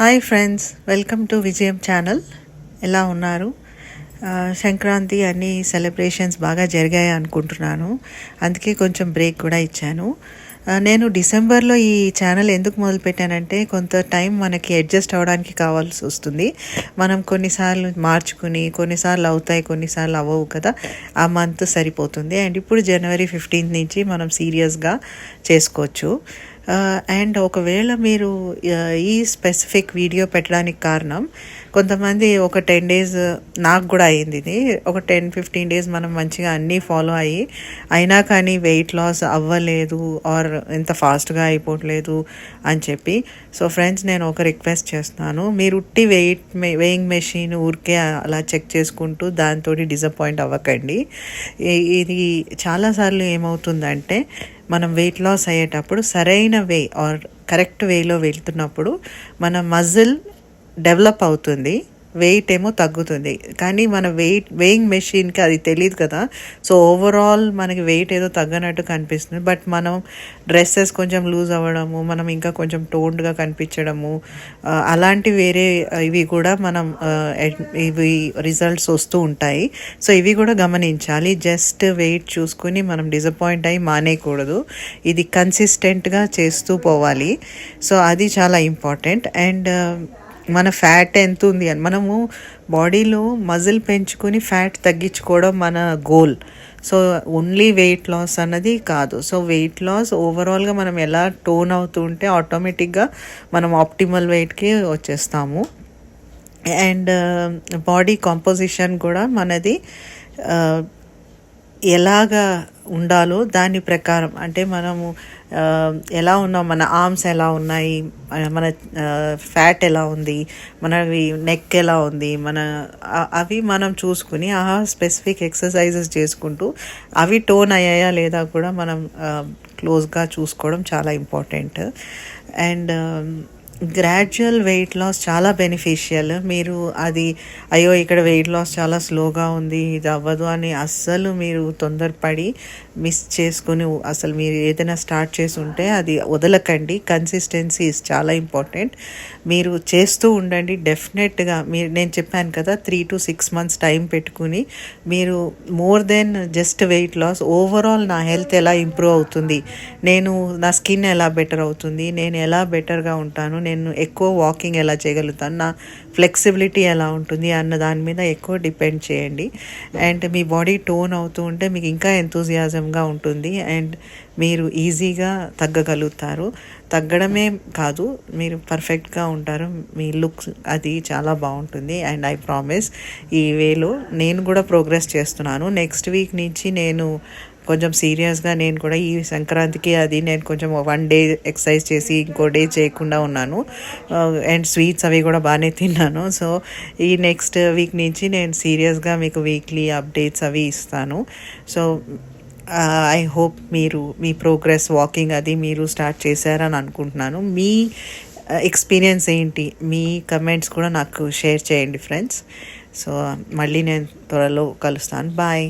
Hi friends welcome to Vijayam channel. ఎలా ఉన్నారు? సంక్రాంతి అన్ని సెలబ్రేషన్స్ బాగా జరిగాయి అనుకుంటున్నాను. అందుకే కొంచెం బ్రేక్ కూడా ఇచ్చాను. నేను డిసెంబర్లో ఈ ఛానల్ ఎందుకు మొదలుపెట్టానంటే కొంత టైం మనకి అడ్జస్ట్ అవ్వడానికి కావాల్సి వస్తుంది. మనం కొన్నిసార్లు మార్చుకుని కొన్నిసార్లు అవుతాయి కొన్నిసార్లు అవ్వవు కదా ఆ మంత్ సరిపోతుంది. అండ్ ఇప్పుడు జనవరి ఫిఫ్టీన్త్ నుంచి మనం సీరియస్గా చేసుకోవచ్చు. అండ్ ఒకవేళ మీరు ఈ స్పెసిఫిక్ వీడియో పెట్టడానికి కారణం కొంతమంది ఒక టెన్ డేస్ నాకు కూడా అయ్యింది ఇది ఒక టెన్ ఫిఫ్టీన్ డేస్ మనం మంచిగా అన్నీ ఫాలో అయ్యి అయినా కానీ వెయిట్ లాస్ అవ్వలేదు ఆర్ ఇంత ఫాస్ట్గా అయిపోవట్లేదు అని చెప్పి సో ఫ్రెండ్స్ నేను ఒక రిక్వెస్ట్ చేస్తున్నాను మీరు ఉట్టి వెయిట్ వెయింగ్ మెషిన్ ఊరికే అలా చెక్ చేసుకుంటూ దాంతో డిసప్పాయింట్ అవ్వకండి. ఇది చాలాసార్లు ఏమవుతుందంటే మనం వెయిట్ లాస్ అయ్యేటప్పుడు సరైన వే ఆర్ కరెక్ట్ వేలో వెళ్తున్నప్పుడు మన మజిల్ డెవలప్ అవుతుంది. వెయిట్ ఏమో తగ్గుతుంది. కానీ మన వెయిట్ వెయింగ్ మెషిన్కి అది తెలియదు కదా. సో ఓవరాల్ మనకి వెయిట్ ఏదో తగ్గనట్టు కనిపిస్తుంది. బట్ మనం డ్రెస్సెస్ కొంచెం లూజ్ అవ్వడము మనం ఇంకా కొంచెం టోన్డ్గా కనిపించడము అలాంటి వేరే ఇవి కూడా మనం ఇవి రిజల్ట్స్ వస్తూ ఉంటాయి. సో ఇవి కూడా గమనించాలి. జస్ట్ వెయిట్ చూసుకుని మనం డిసప్పాయింట్ అయ్యి మానేయకూడదు. ఇది కన్సిస్టెంట్గా చేస్తూ పోవాలి. సో అది చాలా ఇంపార్టెంట్ అండ్ మన ఫ్యాట్ ఎంత ఉంది అని. మనము బాడీలో మజిల్ పెంచుకొని ఫ్యాట్ తగ్గించుకోవడం మన goal. So only weight loss అన్నది కాదు. సో వెయిట్ లాస్ ఓవరాల్గా మనం ఎలా టోన్ అవుతూ ఉంటే ఆటోమేటిక్గా మనం ఆప్టిమల్ వెయిట్కి వచ్చేస్తాము. అండ్ బాడీ కాంపోజిషన్ కూడా మనది ఎలాగా ఉండాలో దాని ప్రకారం అంటే మనము ఎలా ఉన్నాం మన ఆర్మ్స్ ఎలా ఉన్నాయి మన- ఫ్యాట్ ఎలా ఉంది మన నెక్ ఎలా ఉంది మన అవి మనం చూసుకుని ఆ స్పెసిఫిక్ ఎక్సర్సైజెస్ చేసుకుంటూ అవి టోన్ అయ్యాయా లేదా కూడా మనం క్లోజ్గా చూసుకోవడం చాలా important. And gradual weight loss చాలా బెనిఫిషియల్ మీరు అది అయ్యో ఇక్కడ వెయిట్ లాస్ చాలా స్లోగా ఉంది ఇది అవ్వదు అని అస్సలు మీరు తొందరపడి మిస్ చేసుకుని అసలు మీరు ఏదైనా స్టార్ట్ చేసి ఉంటే అది వదలకండి. కన్సిస్టెన్సీ ఇస్ చాలా ఇంపార్టెంట్ మీరు చేస్తూ ఉండండి. డెఫినెట్గా మీరు నేను చెప్పాను కదా three to six months time పెట్టుకుని మీరు more than just weight loss overall నా హెల్త్ ఎలా ఇంప్రూవ్ అవుతుంది నేను నా స్కిన్ ఎలా బెటర్ అవుతుంది నేను ఎలా బెటర్గా ఉంటాను నేను ఎక్కువ వాకింగ్ ఎలా చేయగలుగుతాను? నా ఫ్లెక్సిబిలిటీ ఎలా ఉంటుంది అన్న దాని మీద ఎక్కువ డిపెండ్ చేయండి. అండ్ మీ బాడీ టోన్ అవుతూ ఉంటే మీకు ఇంకా ఎంతూజియాజంగా ఉంటుంది. అండ్ మీరు ఈజీగా తగ్గగలుగుతారు. తగ్గడమే కాదు మీరు పర్ఫెక్ట్గా ఉంటారు. మీ లుక్స్ అది చాలా బాగుంటుంది. అండ్ ఐ ప్రామిస్ ఈ వేలో నేను కూడా ప్రోగ్రెస్ చేస్తున్నాను. నెక్స్ట్ వీక్ నుంచి నేను కొంచెం సీరియస్గా నేను కూడా ఈ సంక్రాంతికి అది నేను కొంచెం వన్ డే ఎక్సర్సైజ్ చేసి ఇంకో డే చేయకుండా ఉన్నాను. అండ్ స్వీట్స్ అవి కూడా బాగానే తిన్నాను. సో ఈ నెక్స్ట్ వీక్ నుంచి నేను సీరియస్గా మీకు వీక్లీ అప్డేట్స్ అవి ఇస్తాను. సో ఐ హోప్ మీరు మీ ప్రోగ్రెస్ వాకింగ్ అది మీరు స్టార్ట్ చేశారని అనుకుంటున్నాను. మీ ఎక్స్పీరియన్స్ ఏంటి? మీ కమెంట్స్ కూడా నాకు షేర్ చేయండి ఫ్రెండ్స్. సో మళ్ళీ నేను త్వరలో కలుస్తాను. బాయ్.